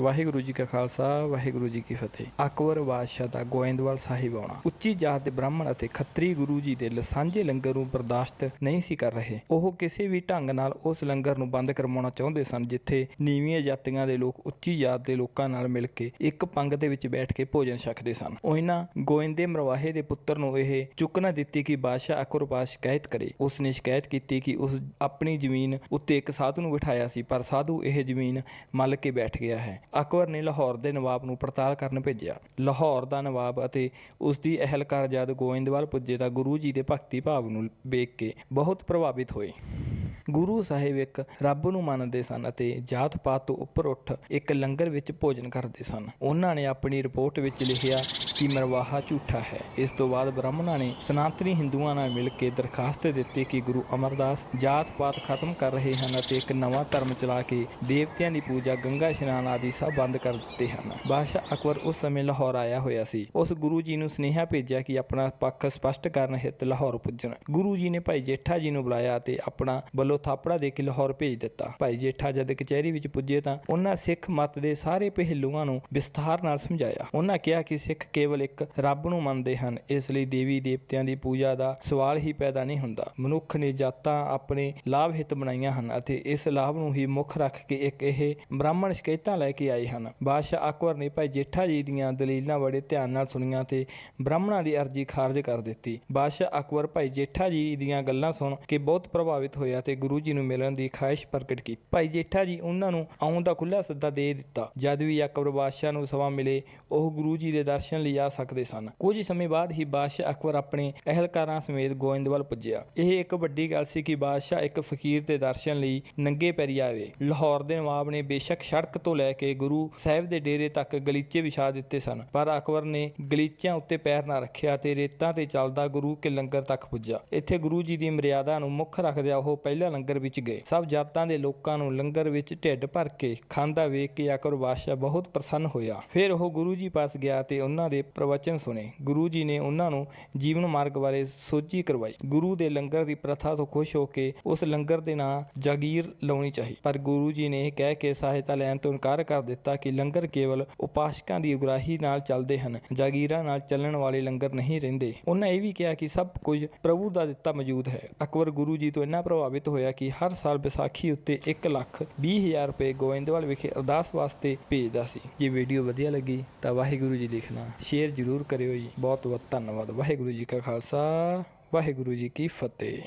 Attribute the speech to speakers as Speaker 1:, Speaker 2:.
Speaker 1: ਵਾਹਿਗੁਰੂ ਜੀ ਕਾ ਖਾਲਸਾ, ਵਾਹਿਗੁਰੂ ਜੀ ਕੀ ਫਤਿਹ। ਅਕਬਰ ਬਾਦਸ਼ਾਹ ਦਾ ਗੋਇੰਦਵਾਲ ਸਾਹਿਬ ਆਉਣਾ। ਉੱਚੀ ਜਾਤ ਦੇ ਬ੍ਰਾਹਮਣ ਅਤੇ ਖੱਤਰੀ ਗੁਰੂ ਜੀ ਦੇ ਲਸਾਂਝੇ ਲੰਗਰ ਨੂੰ ਬਰਦਾਸ਼ਤ ਨਹੀਂ ਸੀ ਕਰ ਰਹੇ। ਉਹ ਕਿਸੇ ਵੀ ਢੰਗ ਨਾਲ ਉਸ ਲੰਗਰ ਨੂੰ ਬੰਦ ਕਰਵਾਉਣਾ ਚਾਹੁੰਦੇ ਸਨ, ਜਿੱਥੇ ਨੀਵੀਆਂ ਜਾਤੀਆਂ ਦੇ ਲੋਕ, ਉੱਚੀ ਜਾਤ ਦੇ ਲੋਕਾਂ ਨਾਲ ਮਿਲ ਕੇ ਇੱਕ ਪੰਗ ਦੇ ਵਿੱਚ ਬੈਠ ਕੇ ਭੋਜਨ ਛਕਦੇ ਸਨ। ਉਹਨਾਂ ਗੋਇੰਦੇ ਮਰਵਾਹੇ ਦੇ ਪੁੱਤਰ ਨੂੰ ਇਹ ਚੁੱਕਣਾ ਦਿੱਤੀ ਕਿ ਬਾਦਸ਼ਾਹ ਅਕਬਰ ਪਾਸ ਸ਼ਿਕਾਇਤ ਕਰੇ। ਉਸ ਨੇ ਸ਼ਿਕਾਇਤ ਕੀਤੀ ਕਿ ਉਸ ਆਪਣੀ ਜ਼ਮੀਨ ਉੱਤੇ ਇੱਕ ਸਾਧੂ ਨੂੰ ਬਿਠਾਇਆ ਸੀ, ਪਰ ਸਾਧੂ ਇਹ ਜ਼ਮੀਨ ਮੱਲ ਕੇ ਬੈਠ ਗਿਆ ਹੈ। ਅਕਬਰ ਨੇ ਲਾਹੌਰ ਦੇ ਨਵਾਬ ਨੂੰ ਪੜਤਾਲ ਕਰਨ ਭੇਜਿਆ। ਲਾਹੌਰ ਦਾ ਨਵਾਬ ਅਤੇ ਉਸ ਦੀ ਅਹਿਲਕਾਰ ਜਦ ਗੋਇੰਦਵਾਲ ਪੁੱਜੇ ਤਾਂ ਗੁਰੂ ਜੀ ਦੇ ਭਗਤੀ ਭਾਵ ਨੂੰ ਵੇਖ ਕੇ ਬਹੁਤ ਪ੍ਰਭਾਵਿਤ ਹੋਏ। ਗੁਰੂ ਸਾਹਿਬ ਇੱਕ ਰੱਬ ਨੂੰ ਮੰਨਦੇ ਸਨ ਅਤੇ ਜਾਤ ਪਾਤ ਤੋਂ ਉੱਪਰ ਉੱਠ ਇੱਕ ਲੰਗਰ ਵਿੱਚ ਭੋਜਨ ਕਰਦੇ ਸਨ। ਉਹਨਾਂ ਨੇ ਆਪਣੀ ਰਿਪੋਰਟ ਵਿੱਚ ਲਿਖਿਆ ਕਿ ਮਰਵਾਹਾ ਝੂਠਾ ਹੈ। ਇਸ ਤੋਂ ਬਾਅਦ ਬ੍ਰਾਹਮਣਾਂ ਨੇ ਸਨਾਤਨੀ ਹਿੰਦੂਆਂ ਨਾਲ ਮਿਲ ਕੇ ਦਰਖਾਸਤ ਦਿੱਤੀ ਕਿ ਗੁਰੂ ਅਮਰਦਾਸ ਜਾਤ ਪਾਤ ਖਤਮ ਕਰ ਰਹੇ ਹਨ ਅਤੇ ਇੱਕ ਨਵਾਂ ਧਰਮ ਚਲਾ ਕੇ ਦੇਵਤਿਆਂ ਦੀ ਪੂਜਾ, ਗੰਗਾ ਇਸ਼ਨਾਨ ਆਦਿ ਸਭ ਬੰਦ ਕਰ ਦਿੱਤੇ ਹਨ। ਬਾਦਸ਼ਾਹ ਅਕਬਰ ਉਸ ਸਮੇਂ ਲਾਹੌਰ ਆਇਆ ਹੋਇਆ ਸੀ। ਉਸ ਗੁਰੂ ਜੀ ਨੂੰ ਸੁਨੇਹਾ ਭੇਜਿਆ ਕਿ ਆਪਣਾ ਪੱਖ ਸਪਸ਼ਟ ਕਰਨ ਹਿੱਤ ਲਾਹੌਰ ਪੁੱਜਣ। ਗੁਰੂ ਜੀ ਨੇ ਭਾਈ ਜੇਠਾ ਜੀ ਨੂੰ ਬੁਲਾਇਆ ਅਤੇ ਆਪਣਾ ਬਲੋ ਵੱਲੋਂ ਥਾਪੜਾ ਦੇ ਕੇ ਲਾਹੌਰ ਭੇਜ ਦਿੱਤਾ। ਭਾਈ ਜੇਠਾ ਜਦ ਕਚਹਿਰੀ ਵਿੱਚ ਪੁੱਜੇ ਤਾਂ ਉਹਨਾਂ ਸਿੱਖ ਮਤ ਦੇ ਸਾਰੇ ਪਹਿਲੂਆਂ ਨੂੰ ਵਿਸਥਾਰ ਨਾਲ ਸਮਝਾਇਆ। ਉਹਨਾਂ ਕਿਹਾ ਕਿ ਸਿੱਖ ਕੇਵਲ ਇੱਕ ਰੱਬ ਨੂੰ ਮੰਨਦੇ ਹਨ, ਇਸ ਲਈ ਦੇਵੀ ਦੇਵਤਿਆਂ ਦੀ ਪੂਜਾ ਦਾ ਸਵਾਲ ਹੀ ਪੈਦਾ ਨਹੀਂ ਹੁੰਦਾ। ਮਨੁੱਖ ਨੇ ਜਾਤਾਂ ਆਪਣੇ ਲਾਭ ਹਿੱਤ ਬਣਾਈਆਂ ਹਨ ਅਤੇ ਇਸ ਲਾਭ ਨੂੰ ਹੀ ਮੁੱਖ ਰੱਖ ਕੇ ਇੱਕ ਇਹ ਬ੍ਰਾਹਮਣ ਸ਼ਿਕਾਇਤਾਂ ਲੈ ਕੇ ਆਏ ਹਨ। ਬਾਦਸ਼ਾਹ ਅਕਬਰ ਨੇ ਭਾਈ ਜੇਠਾ ਜੀ ਦੀਆਂ ਦਲੀਲਾਂ ਬੜੇ ਧਿਆਨ ਨਾਲ ਸੁਣੀਆਂ ਤੇ ਬ੍ਰਾਹਮਣਾਂ ਦੀ ਅਰਜ਼ੀ ਖਾਰਜ ਕਰ ਦਿੱਤੀ। ਬਾਦਸ਼ਾਹ ਅਕਬਰ ਭਾਈ ਜੇਠਾ ਜੀ ਦੀਆਂ ਗੱਲਾਂ ਸੁਣ ਕੇ ਬਹੁਤ ਪ੍ਰਭਾਵਿਤ ਹੋਇਆ ਤੇ ਗੁਰੂ ਜੀ ਨੂੰ ਮਿਲਣ ਦੀ ਖਾਹਿਸ਼ ਪ੍ਰਗਟ ਕੀਤੀ। ਭਾਈ ਜੇਠਾ ਜੀ ਉਹਨਾਂ ਨੂੰ ਆਉਣ ਦਾ ਖੁੱਲ੍ਹਾ ਸੱਦਾ ਦੇ ਦਿੱਤਾ। ਜਦ ਵੀ ਅਕਬਰ ਬਾਦਸ਼ਾਹ ਨੂੰ ਸਮਾਂ ਮਿਲੇ, ਉਹ ਗੁਰੂ ਜੀ ਦੇ ਦਰਸ਼ਨ ਲਈ ਆ ਸਕਦੇ ਸਨ। ਕੁਝ ਸਮੇਂ ਬਾਅਦ ਹੀ ਬਾਦਸ਼ਾਹ ਅਕਬਰ ਆਪਣੇ ਅਹਿਲਕਾਰਾਂ ਸਮੇਤ ਗੋਇੰਦਵਾਲ ਪੁੱਜਿਆ। ਇਹ ਇੱਕ ਵੱਡੀ ਗੱਲ ਸੀ ਕਿ ਬਾਦਸ਼ਾਹ ਇੱਕ ਫਕੀਰ ਦੇ ਦਰਸ਼ਨ ਲਈ ਨੰਗੇ ਪੈਰੀ ਆਵੇ। ਲਾਹੌਰ ਦੇ ਨਵਾਬ ਨੇ ਬੇਸ਼ੱਕ ਸੜਕ ਤੋਂ ਲੈ ਕੇ ਗੁਰੂ ਸਾਹਿਬ ਦੇ ਡੇਰੇ ਤੱਕ ਗਲੀਚੇ ਵਿਛਾ ਦਿੱਤੇ ਸਨ, ਪਰ ਅਕਬਰ ਨੇ ਗਲੀਚਿਆਂ ਉੱਤੇ ਪੈਰ ਨਾ ਰੱਖਿਆ ਤੇ ਰੇਤਾਂ ਤੇ ਚੱਲਦਾ ਗੁਰੂ ਕੇ ਲੰਗਰ ਤੱਕ ਪੁੱਜਾ ਇੱਥੇ ਗੁਰੂ ਜੀ ਦੀ ਮਰਿਆਦਾ ਨੂੰ ਮੁੱਖ ਰੱਖਦਿਆਂ ਉਹ ਪਹਿਲਾਂ ਲੰਗਰ ਵਿੱਚ ਗਏ। ਸਭ ਜਾਤਾਂ ਦੇ ਲੋਕਾਂ ਨੂੰ ਲੰਗਰ ਵਿੱਚ ਢਿੱਡ ਭਰ ਕੇ ਖਾਂਦਾ ਵੇਖ ਕੇ ਅਕਬਰ ਬਾਦਸ਼ਾਹ ਬਹੁਤ ਪ੍ਰਸੰਨ ਹੋਇਆ। ਫਿਰ ਉਹ ਗੁਰੂ ਜੀ ਪਾਸ ਗਿਆ ਤੇ ਉਹਨਾਂ ਦੇ ਪ੍ਰਵਚਨ ਸੁਣੇ। ਗੁਰੂ ਜੀ ਨੇ ਉਹਨਾਂ ਨੂੰ ਜੀਵਨ ਮਾਰਗ ਬਾਰੇ ਸੋਝੀ ਕਰਵਾਈ। ਗੁਰੂ ਦੇ ਲੰਗਰ ਦੀ ਪ੍ਰਥਾ ਤੋਂ ਖੁਸ਼ ਹੋ ਕੇ ਉਸ ਲੰਗਰ ਦੇ ਨਾਂ ਜਾਗੀਰ ਲਾਉਣੀ ਚਾਹੀ। ਪਰ ਗੁਰੂ ਜੀ ਨੇ ਇਹ ਕਹਿ ਕੇ ਸਹਾਇਤਾ ਲੈਣ ਤੋਂ ਇਨਕਾਰ ਕਰ ਦਿੱਤਾ ਕਿ ਲੰਗਰ ਕੇਵਲ ਉਪਾਸਕਾਂ ਦੀ ਉਗਰਾਹੀ ਨਾਲ ਚੱਲਦੇ ਹਨ। ਜਾਗੀਰਾਂ ਨਾਲ ਚੱਲਣ ਵਾਲੇ ਲੰਗਰ ਨਹੀਂ ਰਹਿੰਦੇ। ਉਹਨਾਂ ਇਹ ਵੀ ਕਿਹਾ ਕਿ ਸਭ ਕੁਝ ਪ੍ਰਭੂ ਦਾ ਦਿੱਤਾ ਮੌਜੂਦ ਹੈ। ਅਕਬਰ ਗੁਰੂ ਜੀ ਤੋਂ ਇੰਨਾ ਪ੍ਰਭਾਵਿਤ ਹੋਇਆ ਕਿ ਹਰ ਸਾਲ ਵਿਸਾਖੀ ਉੱਤੇ 1 ਲੱਖ 20 ਹਜ਼ਾਰ ਰੁਪਏ ਗੋਇੰਦਵਾਲ ਵਿਖੇ ਅਰਦਾਸ ਵਾਸਤੇ ਭੇਜਦਾ ਸੀ। ਜੇ ਵੀਡੀਓ ਵਧੀਆ ਲੱਗੀ ਤਾਂ ਵਾਹਿਗੁਰੂ ਜੀ ਲਿਖਣਾ, ਸ਼ੇਅਰ ਜ਼ਰੂਰ ਕਰਿਓ ਜੀ। ਬਹੁਤ ਬਹੁਤ ਧੰਨਵਾਦ। ਵਾਹਿਗੁਰੂ ਜੀ ਕਾ ਖਾਲਸਾ, ਵਾਹਿਗੁਰੂ ਜੀ ਕੀ ਫਤਿਹ।